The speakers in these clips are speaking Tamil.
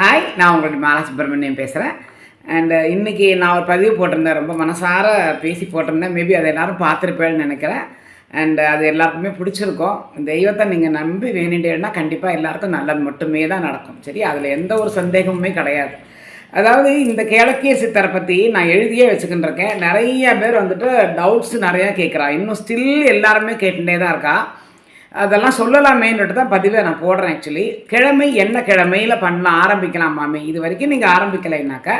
ஹாய் நான் உங்களுடைய மாலா சுப்பிரமணியம் பேசுகிறேன் அண்டு uh, இன்றைக்கி நான் ஒரு பதிவு போட்டிருந்தேன். ரொம்ப மனசார பேசி போட்டிருந்தேன். மேபி அதை எல்லோரும் பார்த்துருப்பேன்னு நினைக்கிறேன். அண்ட் அது எல்லாருக்குமே பிடிச்சிருக்கும். தெய்வத்தை நீங்கள் நம்பி வேண்டிட்டேன்னா கண்டிப்பாக எல்லாருக்கும் நல்லது மட்டுமே தான் நடக்கும். சரி அதில் எந்த ஒரு சந்தேகமுமே கிடையாது. அதாவது இந்த கிழக்கிய சித்தரை பற்றி நான் எழுதியே வச்சுக்கிட்டு இருக்கேன் நிறைய பேர் வந்துட்டு டவுட்ஸ் நிறையா கேட்குறா. இன்னும் ஸ்டில் எல்லாருமே கேட்டுட்டே தான் இருக்கா. அதெல்லாம் சொல்லலாமேன்ட்டு தான் பதிவை நான் போடுறேன் ஆக்சுவலி கிழமை என்ன கிழமையில் பண்ண ஆரம்பிக்கலாம் மாமி? இது வரைக்கும் நீங்கள் ஆரம்பிக்கலைனாக்கா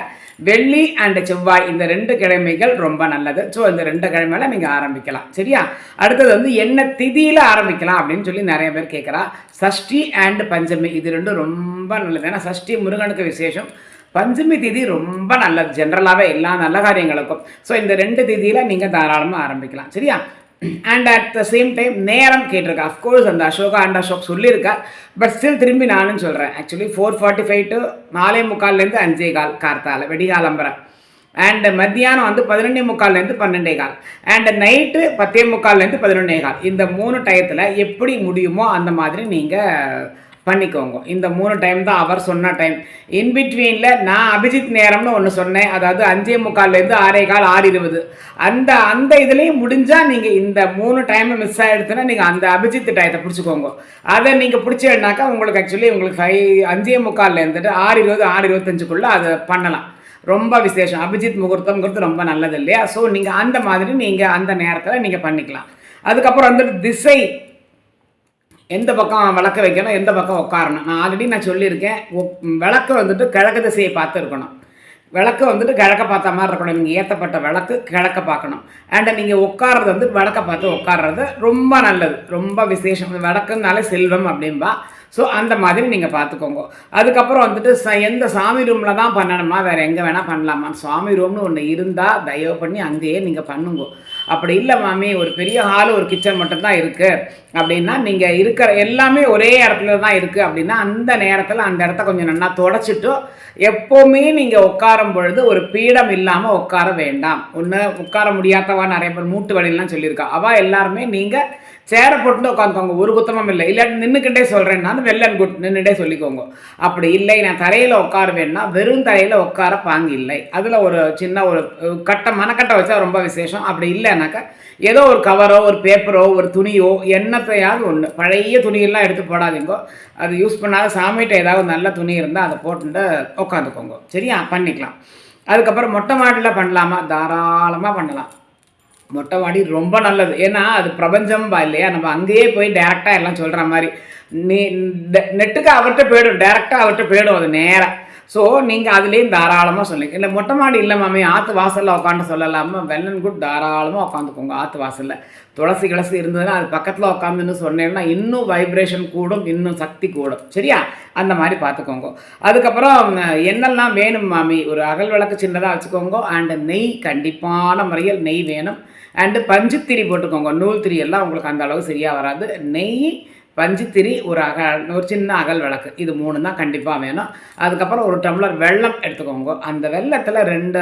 வெள்ளி அண்ட் செவ்வாய் இந்த ரெண்டு கிழமைகள் ரொம்ப நல்லது. ஸோ இந்த ரெண்டு கிழமையில நீங்கள் ஆரம்பிக்கலாம். சரியா? அடுத்தது வந்து என்ன திதியில் ஆரம்பிக்கலாம் அப்படின்னு சொல்லி நிறைய பேர் கேட்குறா சஷ்டி அண்ட் பஞ்சமி இது ரெண்டும் ரொம்ப நல்லது. ஏன்னா சஷ்டி முருகனுக்கு விசேஷம். பஞ்சமி திதி ரொம்ப நல்லது. ஜென்ரலாகவே எல்லா நல்ல காரியங்களுக்கும். ஸோ இந்த ரெண்டு திதியில் நீங்கள் தாராளமாக ஆரம்பிக்கலாம். சரியா? And at the same time நேரம் கேட்டிருக்கா. அஃப்கோர்ஸ் அந்த அசோகா அண்ட் அசோக் சொல்லியிருக்கா. பட் ஸ்டில் திரும்பி நானும் சொல்கிறேன் actually four forty five to நாலே முக்கால்லேருந்து அஞ்சே கால் கார்த்தால வெடிகாலம்பரம். அண்டு மத்தியானம் வந்து பதினொன்னே முக்கால்லேருந்து பன்னெண்டே கால். அண்ட் நைட்டு பத்தே முக்கால்லேருந்து பதினொன்னே கால். இந்த மூணு டயத்தில் எப்படி முடியுமோ அந்த மாதிரி நீங்கள் பண்ணிக்கோங்க. இந்த மூணு டைம் தான் அவர் சொன்ன டைம் இன்பிட்வீனில் நான் அபிஜித் நேரம்னு ஒன்று சொன்னேன். அதாவது அஞ்சே முக்கால்லேருந்து ஆறே கால் ஆறு இருபது. அந்த அந்த இதுலேயும் முடிஞ்சால் நீங்கள் இந்த மூணு டைமை மிஸ் ஆகிடுச்சுன்னா நீங்கள் அந்த அபிஜித் டயத்தை பிடிச்சிக்கோங்க. அதை நீங்கள் பிடிச்சேன்னாக்கா உங்களுக்கு ஆக்சுவலி உங்களுக்கு ஃபைவ் அஞ்சே முக்கால்லேருந்துட்டு ஆறு இருபது ஆறு இருபத்தஞ்சுக்குள்ளே அதை பண்ணலாம். ரொம்ப விசேஷம். அபிஜித் முகூர்த்தம்ங்கிறது ரொம்ப நல்லது இல்லையா? ஸோ நீங்கள் அந்த மாதிரி நீங்கள் அந்த நேரத்தில் நீங்கள் பண்ணிக்கலாம். அதுக்கப்புறம் வந்துட்டு திசை எந்த பக்கம் விளக்க வைக்கணும் எந்த பக்கம் உட்காரணும். நான் ஆல்ரெடி நான் சொல்லியிருக்கேன் விளக்கு வந்துட்டு கிழக்கு திசையை பார்த்து இருக்கணும். விளக்கு வந்துட்டு கிழக்க பார்த்த மாதிரி இருக்கணும். நீங்கள் ஏற்றப்பட்ட விளக்கு கிழக்க பார்க்கணும். அண்ட் நீங்கள் உட்கார்றது வந்து விளக்க பார்த்து உட்கார்றது ரொம்ப நல்லது. ரொம்ப விசேஷம். விளக்குனாலே செல்வம் அப்படின்பா ஸோ அந்த மாதிரி நீங்கள் பார்த்துக்கோங்க. அதுக்கப்புறம் வந்துட்டு ச எந்த சாமி ரூமில் தான் பண்ணணுமா? வேறு எங்கே வேணால் பண்ணலாமா சாமி ரூம்னு ஒன்று இருந்தால் தயவு பண்ணி அங்கேயே நீங்கள் பண்ணுங்க. அப்படி இல்லை மாமி ஒரு பெரிய ஹால் ஒரு கிச்சன் மட்டும்தான் இருக்குது அப்படின்னா நீங்கள் இருக்கிற எல்லாமே ஒரே இடத்துல தான் இருக்குது அப்படின்னா அந்த நேரத்தில் அந்த இடத்த கொஞ்சம் நல்லா தொடச்சிட்டு எப்போவுமே நீங்கள் உட்காரும் பொழுது ஒரு பீடம் இல்லாமல் உட்கார வேண்டாம். ஒன்று உட்கார முடியாதவா நிறைய பேர் மூட்டு வழியெல்லாம் சொல்லியிருக்கா. அவள் எல்லாருமே நீங்கள் சேரை போட்டு உட்காந்துக்கோங்க. ஒரு குத்தமும் இல்லை. இல்லாட்டி நின்றுக்கிட்டே சொல்கிறேன்னா வெள்ளன் குட் நின்றுட்டே சொல்லிக்கோங்க. அப்படி இல்லை. நான் தரையில் உட்காருவேன்னா வெறும் தரையில் உட்கார பாங்கு இல்லை அதில் ஒரு சின்ன ஒரு கட்டை மனக்கட்டை வச்சா ரொம்ப விசேஷம். அப்படி இல்லை இல்லைனாக்கா ஏதோ ஒரு கவரோ ஒரு பேப்பரோ ஒரு துணியோ என்னத்தையாவது ஒன்று பழைய துணியெல்லாம் எடுத்து போடாதீங்கோ. அது யூஸ் பண்ணாத சாமிகிட்ட ஏதாவது நல்ல துணி இருந்தால் அதை போட்டுட்டு உட்காந்துக்கோங்க சரியா? பண்ணிக்கலாம். அதுக்கப்புறம் மொட்டை மாடியில் பண்ணலாமா? தாராளமாக பண்ணலாம். மொட்டை மாடி ரொம்ப நல்லது. ஏன்னா அது பிரபஞ்சம்பா இல்லையா? நம்ம அங்கேயே போய் டேரெக்டாக எல்லாம் சொல்கிற மாதிரி. நீ நெட்டுக்கு அவர்கிட்ட போயிடும். டேரெக்டாக அவர்கிட்ட போயிடும். அது நேராக ஸோ நீங்கள் அதுலேயும் தாராளமாக சொல்லுங்க இல்லை மொட்டை மாடி இல்லை மாமி ஆற்று வாசலில் உட்காந்து சொல்லலாமா வெள்ளன் குட் தாராளமாக உட்காந்துக்கோங்க ஆற்று வாசலில். துளசி கிளசி இருந்ததுன்னா அது பக்கத்தில் உட்காந்துன்னு சொன்னேன்னா இன்னும் வைப்ரேஷன் கூடும் இன்னும் சக்தி கூடும். சரியா? அந்த மாதிரி பார்த்துக்கோங்க அதுக்கப்புறம் என்னெல்லாம் வேணும் மாமி? ஒரு அகல் விளக்கு சின்னதாக வச்சுக்கோங்க. அண்டு நெய் கண்டிப்பான முறையில் நெய் வேணும். அண்டு பஞ்சுத்திரி போட்டுக்கோங்க. நூல் திரி எல்லாம் உங்களுக்கு அந்த அளவு சரியாக வராது. நெய் பஞ்சுத்திரி ஒரு அகல் ஒரு சின்ன அகல் விளக்கு. இது மூணு தான் கண்டிப்பாக வேணும். அதுக்கப்புறம் ஒரு டம்ளர் வெல்லம் எடுத்துக்கோங்க. அந்த வெள்ளத்தில் ரெண்டு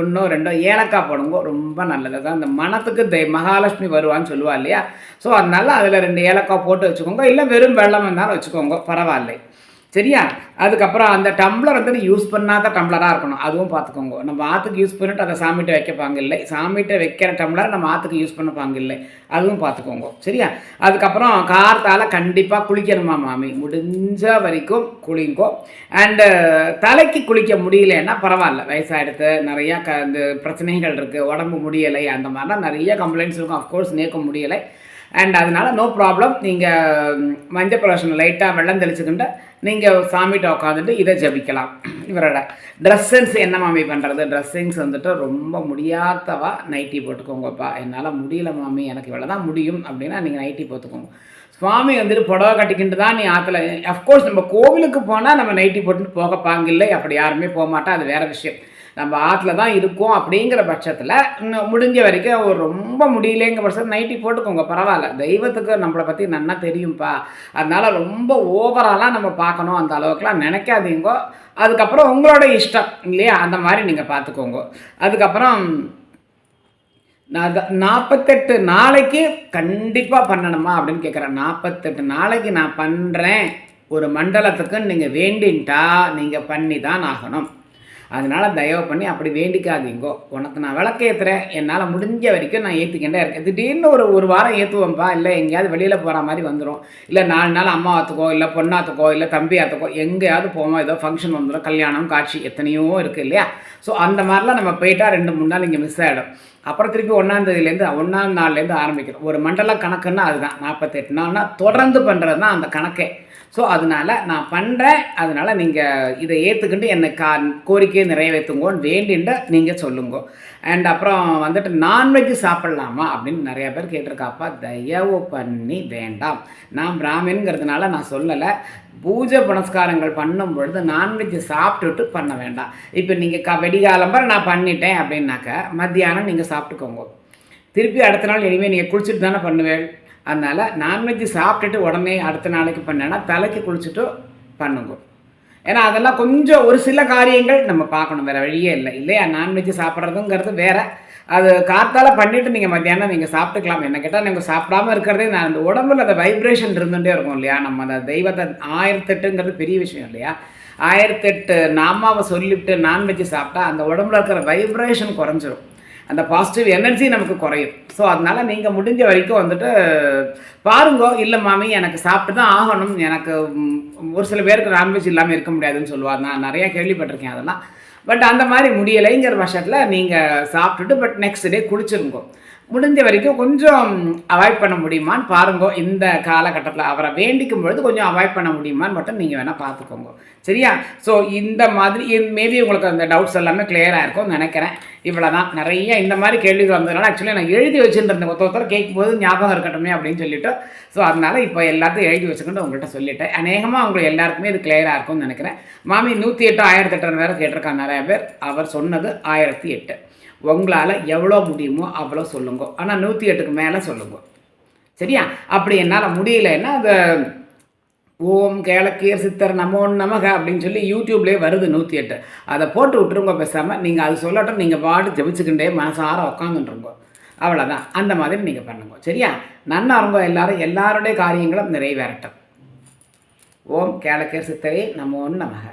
ஒன்றோ ரெண்டோ ஏலக்காய் போடுங்க. ரொம்ப நல்லது. அதான் அந்த மனத்துக்கு தெய் மகாலட்சுமி வருவான்னு சொல்லுவா இல்லையா? ஸோ அதனால அதில் ரெண்டு ஏலக்காய் போட்டு வச்சுக்கோங்க. இல்லை வெறும் வெள்ளம் இருந்தாலும் வச்சுக்கோங்க. பரவாயில்லை. சரியா? அதுக்கப்புறம் அந்த டம்ளர் வந்து யூஸ் பண்ணாத டம்ளராக இருக்கணும். அதுவும் பார்த்துக்கோங்க நம்ம ஆற்றுக்கு யூஸ் பண்ணிட்டு அதை சாமிகிட்ட வைக்கப்பாங்க இல்லை சாமிகிட்ட வைக்கிற டம்ளர் நம்ம ஆற்றுக்கு யூஸ் பண்ணப்பாங்க இல்லை அதுவும் பார்த்துக்கோங்க சரியா? அதுக்கப்புறம் கார்த்தால கண்டிப்பாக குளிக்கணுமா மாமி? முடிஞ்ச வரைக்கும் குளிங்கோ. அண்டு தலைக்கு குளிக்க முடியலன்னா பரவாயில்ல. வயசாகிடுத்து நிறையா க இந்த பிரச்சனைகள் இருக்குது உடம்பு முடியலை அந்த மாதிரிலாம் நிறைய கம்ப்ளைண்ட்ஸ் இருக்கும். அஃப்கோர்ஸ் நேக்க முடியலை. அண்ட் அதனால் நோ ப்ராப்ளம் நீங்கள் மஞ்சள் பிரவேசம் லைட்டாக வெள்ளம் தெளிச்சுக்கிட்டு நீங்கள் சாமிகிட்ட உட்காந்துட்டு இதை ஜபிக்கலாம். இவரோட ட்ரெஸ்ஸிங்ஸ் என்ன மாமி பண்ணுறது ட்ரெஸ்ஸிங்ஸ் வந்துட்டு ரொம்ப முடியாதவா நைட்டி போட்டுக்கோங்கப்பா. என்னால் முடியல மாமி. எனக்கு இவ்வளோ தான் முடியும் அப்படின்னா நீங்கள் நைட்டி போட்டுக்கோங்க. சுவாமி வந்துட்டு புடவை கட்டிக்கிட்டு தான் நீ ஆற்றுல அஃப்கோர்ஸ் நம்ம கோவிலுக்கு போனால் நம்ம நைட்டி போட்டுட்டு போக பாங்கில்லை. அப்படி யாருமே போக மாட்டோம் அது வேறு விஷயம். நம்ம ஆற்றுல தான் இருக்கோம் அப்படிங்கிற பட்சத்தில் இன்னும் முடிஞ்ச வரைக்கும் ஒரு ரொம்ப முடியலேங்கிற பட்சத்தில் நைட்டி போட்டுக்கோங்க பரவாயில்ல. தெய்வத்துக்கு நம்மளை பற்றி நன்னா தெரியும்ப்பா அதனால் ரொம்ப ஓவராலாக நம்ம பார்க்கணும் அந்த அளவுக்குலாம் நினைக்காதீங்கோ. அதுக்கப்புறம் உங்களோட இஷ்டம் இல்லையா? அந்த மாதிரி நீங்கள் பார்த்துக்கோங்க. அதுக்கப்புறம் நான் நாற்பத்தெட்டு நாளைக்கு கண்டிப்பாக பண்ணணுமா அப்படின்னு கேட்குறேன் நாற்பத்தெட்டு நாளைக்கு நான் பண்ணுறேன் ஒரு மண்டலத்துக்குன்னு நீங்கள் வேண்டின்ட்டா நீங்கள் பண்ணி தான் ஆகணும். அதனால் தயவு பண்ணி அப்படி வேண்டிக்காதீங்கோ. உனக்கு நான் விளக்கேற்றுறேன் என்னால் முடிஞ்ச வரைக்கும் நான் ஏற்றிக்கிட்டே இருக்கேன். திடீர்னு ஒரு ஒரு வாரம் ஏற்றுவேன்ப்பா இல்லை எங்கேயாவது வெளியில் போகிற மாதிரி வந்துடும் இல்லை நாலு நாள் அம்மா இல்லை பொண்ணாத்துக்கோ இல்லை தம்பி எங்கேயாவது போவோம். ஏதோ ஃபங்க்ஷன் வந்துடும் கல்யாணம் காட்சி எத்தனையோ இருக்குது இல்லையா? ஸோ அந்த மாதிரிலாம் நம்ம போயிட்டால் ரெண்டு மூணு நாள் இங்கே மிஸ் ஆகிடும் அப்புறம் திருப்பி ஒன்றாந்தேதியிலேருந்து ஒன்றாம் நாள்லேருந்து ஆரம்பிக்கிறோம் ஒரு மண்டல கணக்குன்னா அதுதான். நாற்பத்தெட்டு நாள்னா தொடர்ந்து பண்ணுறது தான் அந்த கணக்கே. ஸோ அதனால் நான் பண்ணுறேன் அதனால் நீங்கள் இதை ஏற்றுக்கிட்டு என்னை கா கோரிக்கையை நிறைவேற்றுங்கோன்னு வேண்டின்ட்டு நீங்கள் சொல்லுங்க. அண்ட் அப்புறம் வந்துட்டு நான்வெஜ் சாப்பிட்லாமா அப்படின்னு நிறைய பேர் கேட்டிருக்காப்பா. தயவு பண்ணி வேண்டாம். நான் பிராமின்ங்கிறதுனால நான் சொல்லலை. பூஜை புனஸ்காரங்கள் பண்ணும் பொழுது நான்வெஜ் சாப்பிட்டுட்டு பண்ண வேண்டாம். இப்போ நீங்கள் க வெடிகாலம்பரம் நான் பண்ணிட்டேன் அப்படின்னாக்க மத்தியானம் நீங்கள் சாப்பிட்டுக்கோங்க. திருப்பி அடுத்த நாள் இனிமேல் நீங்கள் குளிச்சுட்டு தானே பண்ணுவேன் அதனால் நான்வெஜ் சாப்பிட்டுட்டு உடனே அடுத்த நாளைக்கு பண்ணேன்னா தலைக்கு குளிச்சுட்டு பண்ணுங்க. ஏன்னா அதெல்லாம் கொஞ்சம் ஒரு சில காரியங்கள் நம்ம பார்க்கணும் வேறு வழியே இல்லை. இல்லையா? நான்வெஜ் சாப்பிட்றதுங்கிறது வேறு. அது காத்தால் பண்ணிவிட்டு நீங்கள் மத்தியானம் நீங்கள் சாப்பிட்டுக்கலாம். என்ன கேட்டால் நீங்கள் சாப்பிடாம இருக்கிறதே நான் அந்த உடம்புல அந்த வைப்ரேஷன் இருந்துகிட்டே இருக்கும் இல்லையா? நம்ம அந்த தெய்வத்தை ஆயிரத்தெட்டுங்கிறது பெரிய விஷயம் இல்லையா? ஆயிரத்தெட்டு நாமாவை சொல்லிவிட்டு நான்வெஜ் சாப்பிட்டா அந்த உடம்புல இருக்கிற வைப்ரேஷன் குறைஞ்சிரும். அந்த பாசிட்டிவ் எனர்ஜி நமக்கு குறையும். ஸோ அதனால் நீங்கள் முடிஞ்ச வரைக்கும் வந்துட்டு பாருங்கோ இல்லை மாமி எனக்கு சாப்பிட்டு தான் ஆகணும். எனக்கு ஒரு சில பேருக்கு நான்வெஜ் இல்லாமல் இருக்க முடியாதுன்னு சொல்லுவாங்க. நான் நிறையா கேள்விப்பட்டிருக்கேன் அதெல்லாம். பட் அந்த மாதிரி முடியலைங்கிற பட்சத்தில் நீங்கள் சாப்பிட்டுட்டு பட் நெக்ஸ்ட் டே குளிச்சிருங்கோ முடிஞ்ச வரைக்கும் கொஞ்சம் அவாய்ட் பண்ண முடியுமான்னு பாருங்க. இந்த காலகட்டத்தில் அவரை வேண்டிக்கும் பொழுது கொஞ்சம் அவாய்ட் பண்ண முடியுமான்னு மட்டும் நீங்கள் வேணால் பார்த்துக்கோங்க. சரியா? ஸோ இந்த மாதிரி மேபி உங்களுக்கு அந்த டவுட்ஸ் எல்லாமே கிளியராக இருக்கும்னு நினைக்கிறேன். இவ்வளோ தான் நிறைய இந்த மாதிரி கேள்விகள் வந்ததுனால ஆக்சுவலி நான் எழுதி வச்சுருந்தேன் ஒருத்த ஒருத்தர் கேட்கும்போது ஞாபகம் இருக்கட்டுமே அப்படின்னு சொல்லிட்டு. ஸோ அதனால் இப்போ எல்லாத்தையும் எழுதி வச்சுக்கிட்டு உங்கள்கிட்ட சொல்லிட்டேன். அநேகமாக உங்களுக்கு எல்லாருக்குமே இது கிளியராக இருக்கும்னு நினைக்கிறேன். மாமி நூற்றி எட்டு ஆயிரத்தி எட்டு வேறு கேட்டிருக்காங்க நிறைய பேர். அவர் சொன்னது ஆயிரத்தி எட்டு. உங்களால் எவ்வளோ முடியுமோ அவ்வளோ சொல்லுங்க. ஆனால் நூற்றி எட்டுக்கு மேலே சொல்லுங்க. சரியா? அப்படி என்னால் முடியலன்னா அந்த ஓம் கேளக்கீர் சித்தர் நமோ நமக அப்படின்னு சொல்லி யூடியூப்லேயே வருது நூற்றி எட்டு. அதை போட்டு விட்டுருங்க பேசாமல் நீங்கள் அது சொல்லட்டும் நீங்கள் பாட்டு ஜெபிச்சுக்கிண்டே மனசார உக்காந்துட்டுருங்க அவ்வளோதான் அந்த மாதிரி நீங்கள் பண்ணுங்க. சரியா? நன்னா இருங்கோ எல்லாரும். எல்லாருடைய காரியங்களும் நிறைவேறட்டும். ஓம் கேளக்கீர் சித்தரே நமோ நமக.